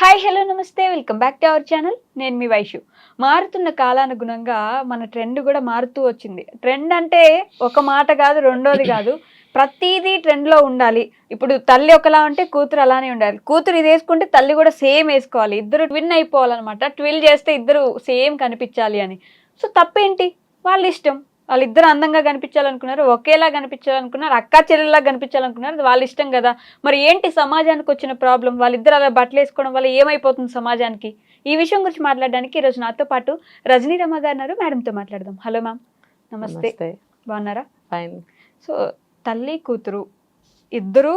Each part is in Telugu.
హాయ్ హలో నమస్తే. Welcome back to our channel నేను మీ వైషు. మారుతున్న కాలానుగుణంగా మన ట్రెండ్ కూడా మారుతూ వచ్చింది. ట్రెండ్ అంటే ఒక మాట కాదు రెండోది కాదు. ప్రతిదీ ట్రెండ్లో ఉండాలి. ఇప్పుడు తల్లి ఒకలా ఉంటే కూతురు అలానే ఉండాలి. కూతురు ఇది వేసుకుంటే తల్లి కూడా సేమ్ వేసుకోవాలి. ఇద్దరు ట్విన్ అయిపోవాలన్నమాట. ట్విల్ చేస్తే ఇద్దరు సేమ్ కనిపించాలి అని. సో తప్పేంటి? వాళ్ళ ఇష్టం. వాళ్ళిద్దరు అందంగా కనిపించాలనుకున్నారు ఒకేలా కనిపించాలనుకున్నారు అక్క చెల్లెల్లా కనిపించాలనుకున్నారు వాళ్ళ ఇష్టం కదా. మరి ఏంటి సమాజానికి వచ్చిన ప్రాబ్లం వాళ్ళిద్దరు అలా బట్టలు వేసుకోవడం వల్ల ఏమైపోతుంది సమాజానికి? ఈ విషయం గురించి మాట్లాడడానికి ఈరోజు నాతో పాటు రజనీ రమ గారు ఉన్నారు. మేడంతో మాట్లాడదాం. Hello ma'am. నమస్తే. బాగున్నారా? ఫైన్ సో తల్లి కూతురు ఇద్దరూ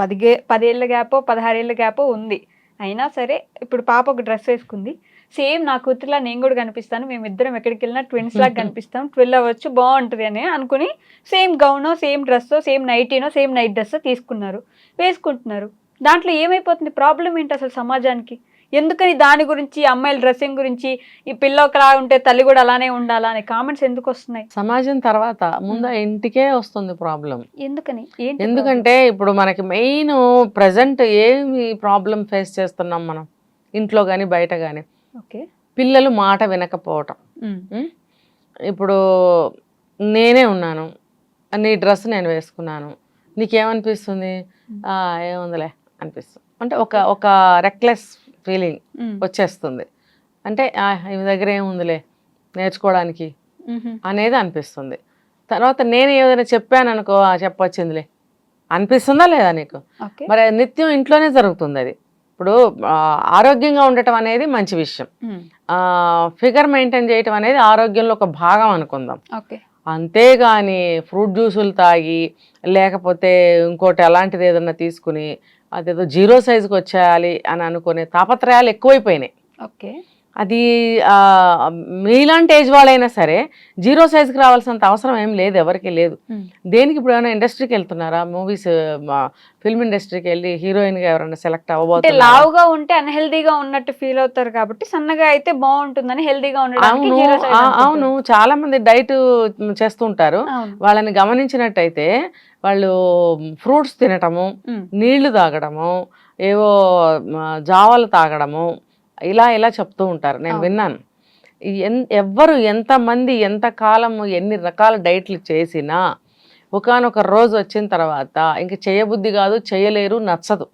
పదిగే పదేళ్ళ గ్యాపో పదహారేళ్ళ గ్యాపో ఉంది. అయినా సరే ఇప్పుడు పాప ఒక డ్రెస్ వేసుకుంది. సేమ్ నా కూతురులా నేను కూడా కనిపిస్తాను. మేమిద్దరం ఎక్కడికి వెళ్ళినా ట్విన్స్ లాగా కనిపిస్తాం. ట్వెల్వ్ అవ్వచ్చు బాగుంటుంది అని అనుకుని సేమ్ గౌనో సేమ్ డ్రెస్సో సేమ్ నైటీనో సేమ్ నైట్ డ్రెస్సో తీసుకున్నారు. వేసుకుంటున్నారు. దాంట్లో ఏమైపోతుంది? ప్రాబ్లం ఏంటి అసలు సమాజానికి? ఎందుకని దాని గురించి అమ్మాయిల డ్రెస్సింగ్ గురించి ఈ పిల్ల ఒకలా ఉంటే తల్లి కూడా అలానే ఉండాలా అనే కామెంట్స్ ఎందుకు వస్తున్నాయి? సమాజం తర్వాత ముందు ఇంటికే వస్తుంది ప్రాబ్లం. ఎందుకని? ఎందుకంటే ఇప్పుడు మనకి మెయిన్ ప్రజెంట్ ఏమి ప్రాబ్లం ఫేస్ చేస్తున్నాం మనం? ఇంట్లో కానీ బయట కానీ ఓకే. పిల్లలు మాట వినకపోవటం? ఇప్పుడు నేనే ఉన్నాను. నీ డ్రెస్ నేను వేసుకున్నాను. నీకేమనిపిస్తుంది? "ఆ, ఏముందిలే అనిపిస్తుంది. అంటే ఒక ఒక రెక్లెస్ ఫీలింగ్ వచ్చేస్తుంది. అంటే "ఆ, ఈమె దగ్గర ఏముందిలే నేర్చుకోవడానికి అనేది అనిపిస్తుంది. తర్వాత నేను ఏదైనా చెప్పాను అనుకో "ఆ, చెప్పొచ్చిందిలే. అనిపిస్తుందా లేదా నీకు? మరి నిత్యం ఇంట్లోనే జరుగుతుంది అది. ఇప్పుడు ఆరోగ్యంగా ఉండటం అనేది మంచి విషయం. ఫిగర్ మెయింటైన్ చేయటం అనేది ఆరోగ్యంలో ఒక భాగం అనుకుందాం. అంతేగాని ఫ్రూట్ జ్యూసులు తాగి లేకపోతే ఇంకోటి అలాంటిది ఏదన్నా తీసుకుని అదేదో జీరో సైజుకి వచ్చేయాలి అని అనుకునే తాపత్రయాలు ఎక్కువైపోయినాయి. ఓకే. అది మీలాంటి ఏజ్ వాళ్ళైనా సరే జీరో సైజుకి రావాల్సినంత అవసరం ఏం లేదు ఎవరికి లేదు. దేనికి ఇప్పుడు ఏమైనా ఇండస్ట్రీకి వెళ్తున్నారా? మూవీస్ ఫిల్మ్ ఇండస్ట్రీకి వెళ్ళి హీరోయిన్గా ఎవరైనా సెలెక్ట్ అంటే అవ్వబోతున్నారు? లావుగా ఉంటే అన్హెల్దీగా ఉన్నట్టు ఫీల్ అవుతారు కాబట్టి సన్నగా అయితే బాగుంటుందని హెల్దీగా ఉండడానికి అవును చాలా మంది డైట్ చేస్తుంటారు. వాళ్ళని గమనించినట్టయితే వాళ్ళు ఫ్రూట్స్ తినటము నీళ్ళు తాగడము ఏవో జావలు తాగడము ఇలా ఇలా చెప్తూ ఉంటారు. నేను. విన్నాను. ఎన్ ఎవ్వరు ఎంతమంది ఎంత కాలము ఎన్ని రకాల డైట్లు చేసినా ఒకానొక రోజు వచ్చిన తర్వాత ఇంక చేయబుద్ధి కాదు చేయలేరు నచ్చదు.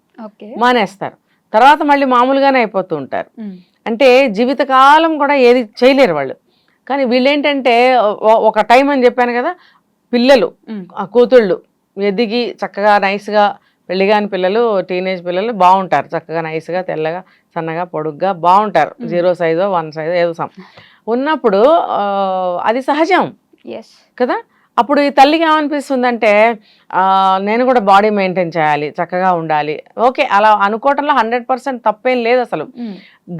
మానేస్తారు. తర్వాత మళ్ళీ మామూలుగానే అయిపోతూ ఉంటారు. అంటే జీవితకాలం కూడా ఏది చేయలేరు వాళ్ళు. కానీ వీళ్ళేంటంటే ఒక టైం అని చెప్పాను కదా పిల్లలు ఆ కూతుళ్ళు ఎదిగి చక్కగా నైస్గా పెళ్ళిగాని పిల్లలు టీనేజ్ పిల్లలు బాగుంటారు. చక్కగా నైస్గా తెల్లగా సన్నగా పొడుగ్గా బాగుంటారు. జీరో సైజో వన్ సైజో ఏదో సమ్. ఉన్నప్పుడు అది సహజం. Yes. కదా? అప్పుడు ఈ తల్లికి ఏమనిపిస్తుందంటే నేను కూడా బాడీ మెయింటైన్ చేయాలి చక్కగా ఉండాలి. ఓకే అలా అనుకోవటంలో హండ్రెడ్ పర్సెంట్ తప్పేం లేదు అసలు.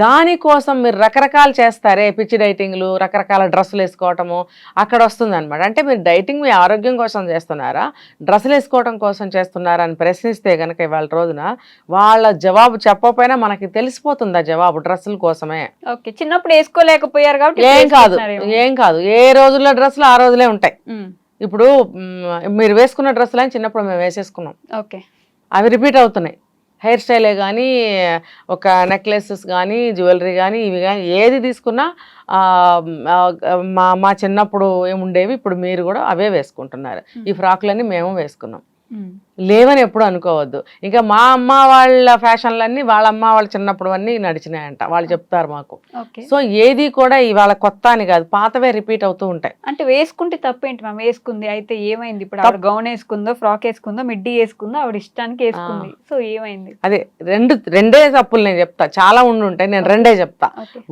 దానికోసం మీరు రకరకాలు చేస్తారే పిచ్చి డైటింగ్లు రకరకాల డ్రెస్సులు వేసుకోవటము అక్కడ వస్తుంది అనమాట అంటే మీరు డైటింగ్ మీ ఆరోగ్యం కోసం చేస్తున్నారా డ్రెస్సులు వేసుకోవటం కోసం చేస్తున్నారా అని ప్రశ్నిస్తే కనుక ఇవాళ రోజున వాళ్ళ జవాబు చెప్పకపోయినా మనకి తెలిసిపోతుంది ఆ జవాబు డ్రెస్సుల కోసమే? ఓకే చిన్నప్పుడు వేసుకోలేకపోయారు కాబట్టి ఏం కాదు. ఏం కాదు. ఏ రోజుల్లో డ్రెస్సులు ఆ రోజులే ఉంటాయి. ఇప్పుడు మీరు వేసుకున్న డ్రెస్సులు అని చిన్నప్పుడు మేము వేసేసుకున్నాం. ఓకే. అవి రిపీట్ అవుతున్నాయి. హెయిర్ స్టైలే కానీ ఒక నెక్లెసెస్ కానీ జ్యువెలరీ కానీ ఇవి కానీ ఏది తీసుకున్నా మా మా చిన్నప్పుడు ఏముండేవి ఇప్పుడు మీరు కూడా అవే వేసుకుంటున్నారు. ఈ ఫ్రాక్లన్నీ మేము వేసుకున్నాం. లేవని ఎప్పుడు అనుకోవద్దు. ఇంకా మా అమ్మ వాళ్ళ ఫ్యాషన్లన్నీ వాళ్ళ అమ్మ వాళ్ళ చిన్నప్పుడు అన్నీ నడిచినాయంట. వాళ్ళు చెప్తారు మాకు. సో ఏది కూడా ఇవాళ కొత్త అని కాదు. పాతవే రిపీట్ అవుతూ ఉంటాయి. అంటే వేసుకుంటే తప్పేంటి మ్యామ్? వేసుకుంది. అయితే ఏమైంది? ఇప్పుడు ఆవిడ గౌన్ వేసుకుందో ఫ్రాక్ వేసుకుందో మిడ్డీ వేసుకుందో ఆవిడ ఇష్టానికి వేసుకుంది. సో ఏమైంది? అదే రెండు రెండే తప్పులు నేను చెప్తా. చాలా ఉండి ఉంటాయి. నేను రెండే చెప్తా.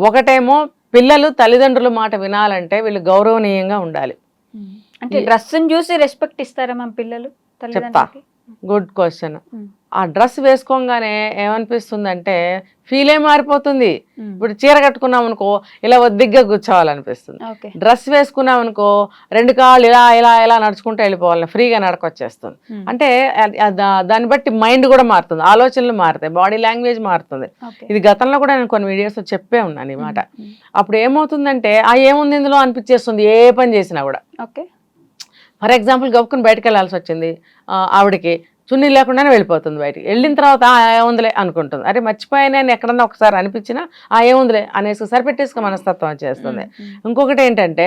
ఒకటేమో పిల్లలు తల్లిదండ్రుల మాట వినాలంటే వీళ్ళు గౌరవనీయంగా ఉండాలి. అంటే డ్రెస్ చూసి రెస్పెక్ట్ ఇస్తారా మా పిల్లలు తల్లిదండ్రులకి? గుడ్ క్వశ్చన్ ఉమ్, ఆ డ్రెస్ వేసుకోగానే ఏమనిపిస్తుందంటే ఫీలే మారిపోతుంది. ఉమ్, ఇప్పుడు చీర కట్టుకున్నాం అనుకో ఇలా ఒద్దిగ్గా కూర్చోవాలనిపిస్తుంది. డ్రెస్ వేసుకున్నాం అనుకో రెండు కాళ్ళు ఇలా ఇలా ఇలా నడుచుకుంటూ వెళ్ళిపోవాలి ఫ్రీగా నడకొచ్చేస్తుంది. ఉమ్, అంటే దాన్ని బట్టి మైండ్ కూడా మారుతుంది. ఆలోచనలు మారుతాయి. బాడీ లాంగ్వేజ్ మారుతుంది. ఇది గతంలో కూడా నేను కొన్ని వీడియోస్ చెప్పే ఉన్నాను ఈ మాట. అప్పుడు ఏమవుతుందంటే ఆ ఏముంది ఇందులో అనిపించేస్తుంది ఏ పని చేసినా కూడా. ఓకే ఫర్ ఎగ్జాంపుల్ గబుక్కుని బయటకు వెళ్ళాల్సి వచ్చింది ఆవిడకి. చున్నీ లేకుండానే వెళ్ళిపోతుంది బయటికి. వెళ్ళిన తర్వాత "ఆ, ఏముందిలే అనుకుంటుంది. అరే మర్చిపోయానే అని ఎక్కడన్నా ఒకసారి అనిపించినా ఆ ఏముందిలే అనేసి సరిపెట్టేసుకు మనస్తత్వం వచ్చేస్తుంది. ఇంకొకటి ఏంటంటే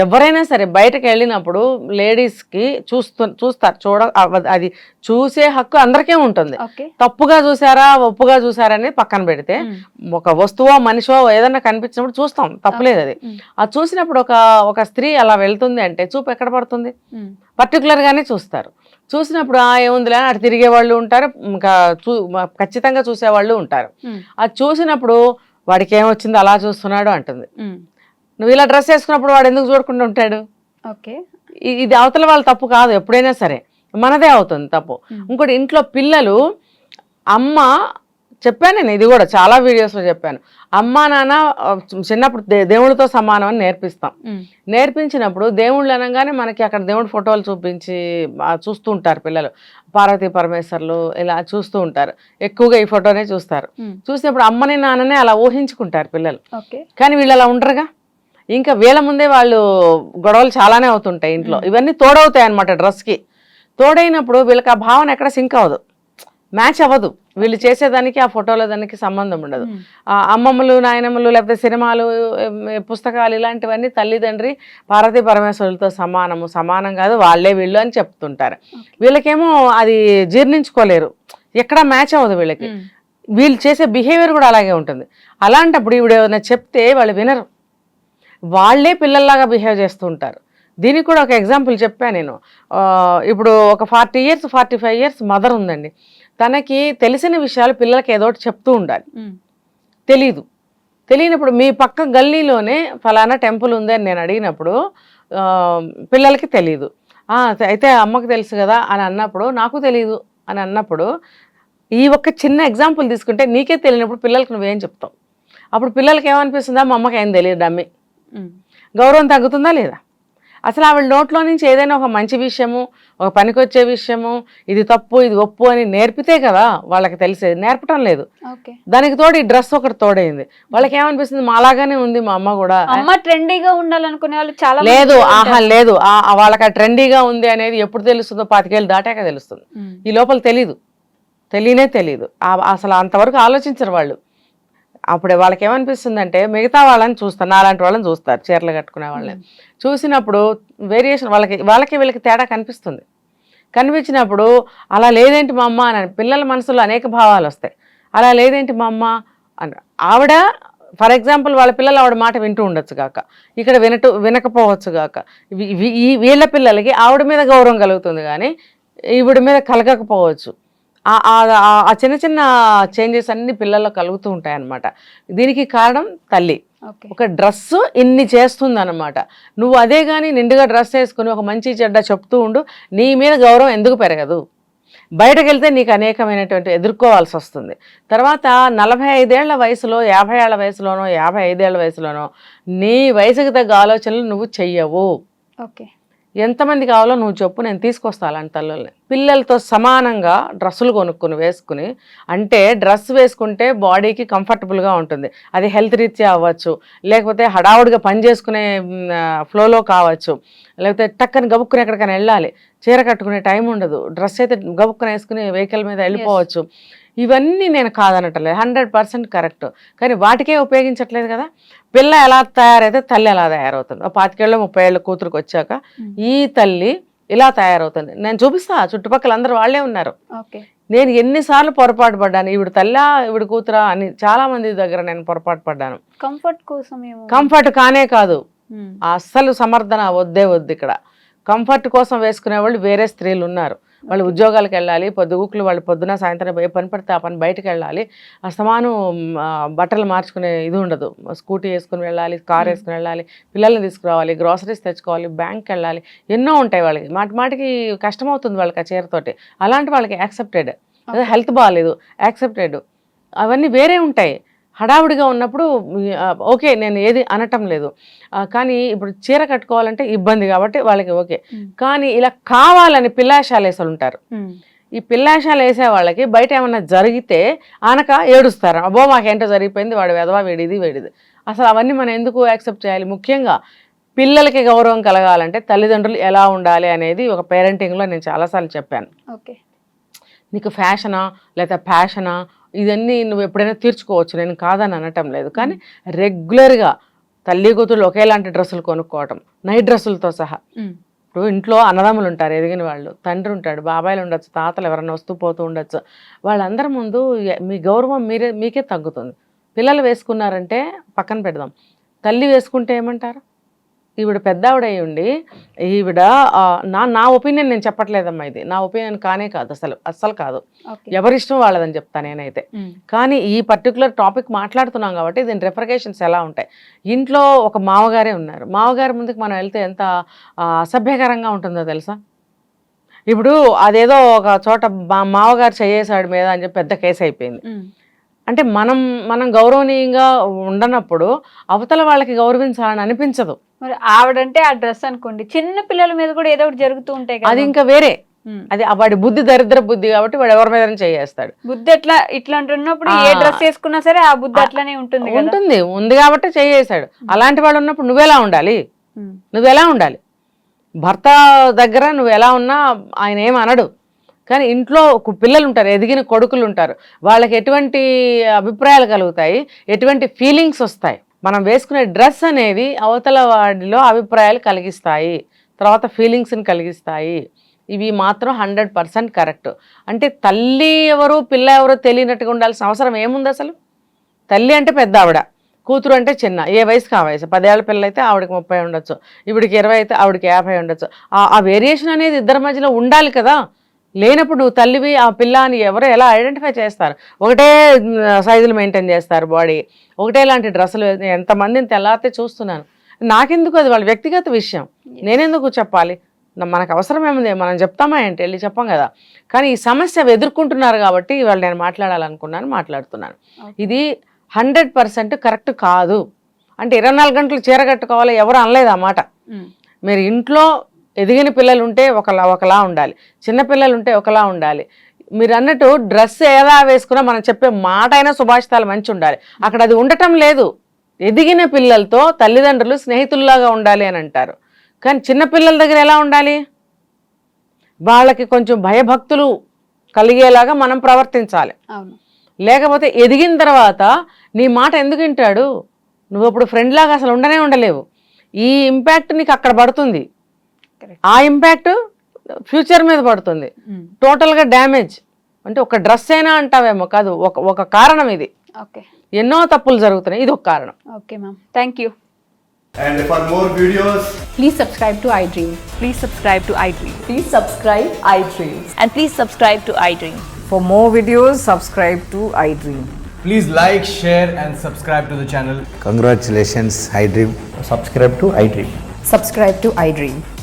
ఎవరైనా సరే బయటకు వెళ్ళినప్పుడు లేడీస్కి చూస్తూ చూస్తారు. చూడ అది చూసే హక్కు అందరికీ ఉంటుంది. తప్పుగా చూసారా ఒప్పుగా చూసారా అనేది పక్కన పెడితే ఒక వస్తువో మనిషో ఏదన్నా కనిపించినప్పుడు చూస్తాం. తప్పులేదు అది. అది చూసినప్పుడు ఒక ఒక స్త్రీ అలా వెళ్తుంది అంటే చూపు ఎక్కడ పడుతుంది? పర్టికులర్ గానే చూస్తారు. చూసినప్పుడు ఆ ఏముందిలే అని అటు తిరిగే వాళ్ళు ఉంటారు. ఇంకా చూ ఖచ్చితంగా చూసేవాళ్ళు ఉంటారు. అది చూసినప్పుడు వాడికి ఏమొచ్చింది? అలా చూస్తున్నాడు అంటుంది. నువ్వు ఇలా డ్రెస్ వేసుకున్నప్పుడు వాడు ఎందుకు చూడకుండా ఉంటాడు? ఓకే. ఇది అవతల వాళ్ళ తప్పు కాదు ఎప్పుడైనా సరే. మనదే అవుతుంది తప్పు. ఇంకోటి ఇంట్లో పిల్లలు అమ్మ చెప్పాను నేను ఇది కూడా చాలా వీడియోస్లో చెప్పాను. అమ్మ నాన్న చిన్నప్పుడు దే- దేవుడితో సమానం అని నేర్పిస్తాం. నేర్పించినప్పుడు దేవుళ్ళు అనగానే మనకి అక్కడ దేవుడి ఫోటోలు చూపించి చూస్తూ ఉంటారు పిల్లలు. పార్వతీ పరమేశ్వర్లు ఇలా చూస్తూ ఉంటారు. ఎక్కువగా ఈ ఫోటోనే చూస్తారు. చూసినప్పుడు అమ్మని నాన్ననే అలా ఊహించుకుంటారు పిల్లలు. ఓకే. కానీ వీళ్ళు అలా ఉండరుగా? ఇంకా వీళ్ళ ముందే వాళ్ళు గొడవలు చాలానే అవుతుంటాయి ఇంట్లో. ఇవన్నీ తోడవుతాయి అనమాట డ్రెస్కి. తోడైనప్పుడు వీళ్ళకి ఆ భావన ఎక్కడ సింక్ అవ్వదు. మ్యాచ్ అవ్వదు. వీళ్ళు చేసేదానికి ఆ ఫోటోల దానికి సంబంధం ఉండదు. ఆ అమ్మమ్మలు నాయనమ్మలు లేకపోతే సినిమాలు పుస్తకాలు ఇలాంటివన్నీ తల్లిదండ్రి పార్వతీ పరమేశ్వరులతో సమానము. సమానం కాదు వాళ్ళే వీళ్ళు అని చెప్తుంటారు. వీళ్ళకేమో అది జీర్ణించుకోలేరు. ఎక్కడ మ్యాచ్ అవ్వదు వీళ్ళకి. వీళ్ళు చేసే బిహేవియర్ కూడా అలాగే ఉంటుంది. అలాంటప్పుడు ఇప్పుడు ఏమైనా చెప్తే వాళ్ళు వినరు. వాళ్ళే పిల్లల్లాగా బిహేవ్ చేస్తూ ఉంటారు దీనికి కూడా ఒక ఎగ్జాంపుల్ చెప్పాను నేను. ఇప్పుడు ఒక forty years forty five years mother ఉందండి. తనకి తెలిసిన విషయాలు పిల్లలకి ఏదో ఒకటి చెప్తూ ఉండాలి. తెలీదు. తెలియనప్పుడు మీ పక్క గల్లీలోనే ఫలానా టెంపుల్ ఉంది అని నేను అడిగినప్పుడు పిల్లలకి తెలియదు "ఆ, అయితే అమ్మకు తెలుసు కదా అని అన్నప్పుడు నాకు తెలియదు అని అన్నప్పుడు ఈ ఒక్క చిన్న ఎగ్జాంపుల్ తీసుకుంటే నీకే తెలియనప్పుడు పిల్లలకి నువ్వేం చెప్తావు? అప్పుడు పిల్లలకి ఏమనిపిస్తుందా? మా అమ్మకి ఏం తెలియదు డమ్మి. గౌరవం తగ్గుతుందా లేదా? అసలు ఆవిడ నోట్లో నుంచి ఏదైనా ఒక మంచి విషయము ఒక పనికొచ్చే విషయము ఇది తప్పు ఇది ఒప్పు అని నేర్పితే కదా వాళ్ళకి తెలిసేది. నేర్పటం లేదు. దానికి తోడు ఈ డ్రెస్ ఒకటి తోడైంది. వాళ్ళకి ఏమనిపిస్తుంది? మాలాగానే ఉంది మా అమ్మ కూడా. అమ్మ ట్రెండీగా ఉండాలనుకునే వాళ్ళు చాలా లేదు. ఆహా లేదు. వాళ్ళకి ఆ ట్రెండీగా ఉంది అనేది ఎప్పుడు తెలుస్తుందో పాతికేళ్ళు దాటాక తెలుస్తుంది. ఈ లోపల తెలీదు. తెలియనే తెలియదు అసలు అంతవరకు ఆలోచించరు వాళ్ళు. అప్పుడు వాళ్ళకి ఏమనిపిస్తుందంటే మిగతా వాళ్ళని చూస్తారు నాలాంటి వాళ్ళని చూస్తారు చీరలు కట్టుకునే వాళ్ళని. చూసినప్పుడు వేరియేషన్ వాళ్ళకి వాళ్ళకి వీళ్ళకి తేడా కనిపిస్తుంది. కనిపించినప్పుడు అలా లేదేంటి మా అమ్మ? అని పిల్లల మనసులో అనేక భావాలు వస్తాయి. అలా లేదేంటి మా అమ్మ? అని. ఆవిడ ఫర్ ఎగ్జాంపుల్ వాళ్ళ పిల్లలు ఆవిడ మాట వింటూ ఉండొచ్చు గాక. ఇక్కడ వినటు వినకపోవచ్చు గాక. ఇవి- ఈ వీళ్ళ పిల్లలకి ఆవిడ మీద గౌరవం కలుగుతుంది కానీ ఈవిడ మీద కలగకపోవచ్చు. ఆ- చిన్న చిన్న చేంజెస్ అన్ని పిల్లల్లో కలుగుతూ ఉంటాయి అన్నమాట దీనికి కారణం తల్లి. ఒక డ్రెస్ ఇన్ని చేస్తుంది అనమాట నువ్వు అదే కానీ నిండుగా డ్రెస్ వేసుకుని ఒక మంచి చెడ్డ చెప్తూ ఉండు నీ మీద గౌరవం ఎందుకు పెరగదు? బయటకు వెళ్తే నీకు అనేకమైనటువంటి ఎదుర్కోవాల్సి వస్తుంది. తర్వాత నలభై ఐదేళ్ళ వయసులో యాభై ఏళ్ళ వయసులోనో యాభై ఐదేళ్ళ వయసులోనో నీ వయసుకు తగ్గ ఆలోచనలు నువ్వు చెయ్యవు. ఓకే. ఎంతమంది కావాలో నువ్వు చెప్పు నేను తీసుకొస్తా అలాంటి తల్లుల్ని. పిల్లలతో సమానంగా డ్రెస్సులు కొనుక్కుని వేసుకుని అంటే డ్రెస్ వేసుకుంటే బాడీకి కంఫర్టబుల్గా ఉంటుంది. అది హెల్త్ రీత్యా అవ్వచ్చు లేకపోతే హడావుడిగా పని చేసుకునే ఫ్లోలో కావచ్చు లేకపోతే టక్కని గబుక్కుని ఎక్కడికైనా వెళ్ళాలి చీర కట్టుకునే టైం ఉండదు డ్రెస్ అయితే గబుక్కుని వేసుకుని వెహికల్ మీద వెళ్ళిపోవచ్చు. ఇవన్నీ నేను కాదనట్లేదు. Hundred percent correct. కానీ వాటికే ఉపయోగించట్లేదు కదా. పిల్ల ఎలా తయారైతే తల్లి ఎలా తయారవుతుంది. ఒక పాతికేళ్ళు ముప్పై ఏళ్ళ కూతురుకు వచ్చాక ఈ తల్లి ఇలా తయారవుతుంది. నేను చూపిస్తా చుట్టుపక్కల అందరూ వాళ్ళే ఉన్నారు. నేను ఎన్నిసార్లు పొరపాటు పడ్డాను. ఈవిడ తల్లా ఈవిడ కూతురా అని చాలా మంది దగ్గర నేను పొరపాటు పడ్డాను. కంఫర్ట్ కోసం కంఫర్ట్ కానే కాదు. అస్సలు సమర్థన వద్దే వద్దు ఇక్కడ. కంఫర్ట్ కోసం వేసుకునే వాళ్ళు వేరే స్త్రీలు ఉన్నారు. వాళ్ళు ఉద్యోగాలకు వెళ్ళాలి పొద్దుగుకులు వాళ్ళు పొద్దున సాయంత్రం ఏ పని పడితే ఆ పని బయటకు వెళ్ళాలి. అస్తమానం ఆ, బట్టలు మార్చుకునే ఇది ఉండదు. స్కూటీ వేసుకుని వెళ్ళాలి కార్ వేసుకుని వెళ్ళాలి పిల్లల్ని తీసుకురావాలి గ్రాసరీస్ తెచ్చుకోవాలి బ్యాంక్కి వెళ్ళాలి. ఎన్నో ఉంటాయి వాళ్ళకి. మాటి మాటికి కష్టం అవుతుంది వాళ్ళకి ఆ చీరతోటి అలాంటి వాళ్ళకి యాక్సెప్టెడ్. అదే హెల్త్ బాగాలేదు యాక్సెప్టెడ్. అవన్నీ వేరే ఉంటాయి. హడావుడిగా ఉన్నప్పుడు ఓకే నేను ఏది అనటం లేదు. కానీ ఇప్పుడు చీర కట్టుకోవాలంటే ఇబ్బంది కాబట్టి వాళ్ళకి ఓకే. కానీ ఇలా కావాలని పిల్లాశాలు వేసలు ఉంటారు. ఈ పిల్లాశాలు వేసే వాళ్ళకి బయట ఏమన్నా జరిగితే ఆనక ఏడుస్తారు. అబ్బో మాకేంటో జరిగిపోయింది వాడు వెదవా వేడిది వేడిది. అసలు అవన్నీ మనం ఎందుకు యాక్సెప్ట్ చేయాలి? ముఖ్యంగా పిల్లలకి గౌరవం కలగాలంటే తల్లిదండ్రులు ఎలా ఉండాలి అనేది ఒక పేరెంటింగ్లో నేను చాలాసార్లు చెప్పాను. ఓకే. నీకు ఫ్యాషనా? లేదా ప్యాషనా? ఇవన్నీ నువ్వు ఎప్పుడైనా తీర్చుకోవచ్చు. నేను కాదని అనటం లేదు. కానీ రెగ్యులర్గా తల్లి కూతురు ఒకేలాంటి డ్రెస్సులు కొనుక్కోవటం నైట్ డ్రెస్సులతో సహా. ఇప్పుడు ఇంట్లో అన్నదమ్ములు ఉంటారు ఎదిగిన వాళ్ళు తండ్రి ఉంటాడు బాబాయిలు ఉండొచ్చు తాతలు ఎవరైనా వస్తూ పోతూ ఉండొచ్చు. వాళ్ళందరి ముందు మీ గౌరవం మీరే మీకే తగ్గుతుంది. పిల్లలు వేసుకున్నారంటే పక్కన పెడదాం. తల్లి వేసుకుంటే ఏమంటారు? ఈవిడ పెద్ద ఆవిడ అయి ఉండి ఈవిడ నా నా ఒపీనియన్ నేను చెప్పట్లేదమ్మా ఇది. నా ఒపీనియన్ కానే కాదు అసలు అస్సలు కాదు. ఎవరిష్టం వాళ్ళదని చెప్తా నేనైతే. కానీ ఈ పర్టికులర్ టాపిక్ మాట్లాడుతున్నాం కాబట్టి దీని రెఫరికేషన్స్ ఎలా ఉంటాయి. ఇంట్లో ఒక మామగారే ఉన్నారు. మామగారి ముందుకు మనం వెళ్తే ఎంత అసభ్యకరంగా ఉంటుందో తెలుసా? ఇప్పుడు అదేదో ఒక చోట మా మామగారు చేయేసాడు మీద అని చెప్పి పెద్ద కేసు అయిపోయింది. అంటే మనం మనం గౌరవనీయంగా ఉండనప్పుడు అవతల వాళ్ళకి గౌరవించాలని అనిపించదు. మరి ఆవిడంటే ఆ డ్రెస్ అనుకోండి. చిన్న పిల్లల మీద కూడా ఏదో ఒకటి జరుగుతూ ఉంటాయి అది ఇంకా వేరే. అది వాడి బుద్ధి దరిద్ర బుద్ధి కాబట్టి వాడు ఎవరి మీద చేయేస్తాడు. బుద్ధి ఎట్లా ఇట్లా అంటున్నప్పుడు ఏ. డ్రెస్ వేసుకున్నా సరే ఆ బుద్ధి అట్లనే ఉంటుంది ఉంటుంది. ఉంది కాబట్టి చేయేసాడు అలాంటి వాడు ఉన్నప్పుడు నువ్వెలా ఉండాలి? ఉమ్, నువ్వు ఎలా ఉండాలి? భర్త దగ్గర నువ్వు ఎలా ఉన్నా ఆయన ఏం అనడు. కానీ ఇంట్లో పిల్లలు ఉంటారు ఎదిగిన కొడుకులు ఉంటారు. వాళ్ళకి ఎటువంటి అభిప్రాయాలు కలుగుతాయి? ఎటువంటి ఫీలింగ్స్ వస్తాయి? మనం వేసుకునే డ్రెస్ అనేవి అవతల వాడిలో అభిప్రాయాలు కలిగిస్తాయి తర్వాత ఫీలింగ్స్ని కలిగిస్తాయి. ఇవి మాత్రం హండ్రెడ్ పర్సెంట్ కరెక్ట్. అంటే తల్లి ఎవరు పిల్ల ఎవరు తెలియనట్టుగా ఉండాల్సిన అవసరం ఏముంది అసలు? తల్లి అంటే పెద్ద ఆవిడ కూతురు అంటే చిన్న. ఏ వయసుకి ఆ వయసు? పదేళ్ళ పిల్ల అయితే ఆవిడకి ముప్పై ఉండొచ్చు ఇవిడికి ఇరవై అయితే ఆవిడకి యాభై ఉండొచ్చు. ఆ వేరియేషన్ అనేది ఇద్దరి మధ్యలో ఉండాలి కదా? లేనప్పుడు నువ్వు తల్లివి ఆ పిల్ల అని ఎవరు ఎలా ఐడెంటిఫై చేస్తారు? ఒకటే సైజులు మెయింటైన్ చేస్తారు బాడీ ఒకటే లాంటి డ్రెస్సులు ఎంతమందిని తెల్లారితే చూస్తున్నాను. నాకెందుకు అది? వాళ్ళ వ్యక్తిగత విషయం. నేనెందుకు చెప్పాలి? మనకు అవసరం ఏముంది? మనం చెప్తామా ఏంటి? వెళ్ళి చెప్పాం కదా. కానీ ఈ సమస్య ఎదుర్కొంటున్నారు కాబట్టి ఇవాళ నేను మాట్లాడాలనుకున్నాను మాట్లాడుతున్నాను. ఇది హండ్రెడ్ పర్సెంట్ కరెక్ట్ కాదు. అంటే ఇరవై నాలుగు గంటలు చీర కట్టుకోవాలి ఎవరు అనలేదు ఆ మాట. ఉమ్, మీరు ఇంట్లో ఎదిగిన పిల్లలు ఉంటే ఒకలా ఒకలా ఉండాలి. చిన్న పిల్లలు ఉంటే ఒకలా ఉండాలి. మీరు అన్నట్టు డ్రెస్ ఎలా వేసుకున్నా మనం చెప్పే మాట అయినా సుభాషితాలు మంచి ఉండాలి అక్కడ అది ఉండటం లేదు. ఎదిగిన పిల్లలతో తల్లిదండ్రులు స్నేహితుల్లాగా ఉండాలి అని అంటారు. కానీ చిన్న పిల్లల దగ్గర ఎలా ఉండాలి? వాళ్ళకి కొంచెం భయభక్తులు కలిగేలాగా మనం ప్రవర్తించాలి. లేకపోతే ఎదిగిన తర్వాత నీ మాట ఎందుకు వింటాడు? నువ్వు అప్పుడు ఫ్రెండ్ లాగా అసలు ఉండనే ఉండలేవు. ఈ ఇంపాక్ట్ నీకు అక్కడ పడుతుంది. ఆ ఇంపాక్ట్ ఫ్యూచర్ మీద పడుతుంది టోటల్గా డ్యామేజ్ అంటే ఒక డ్రెస్ అయినా అంటావేమో కాదు ఒక ఒక కారణం ఇది ఓకే ఎన్నో తప్పులు జరుగుతున్నాయి ఇది ఒక కారణం okay ma'am thank you And for more videos, Please subscribe to iDream. Please subscribe to iDream. Please subscribe iDream. And please subscribe to iDream. For more videos, subscribe to iDream. please like, share, and subscribe to the channel. Congratulations, iDream. subscribe to iDream. Subscribe to iDream.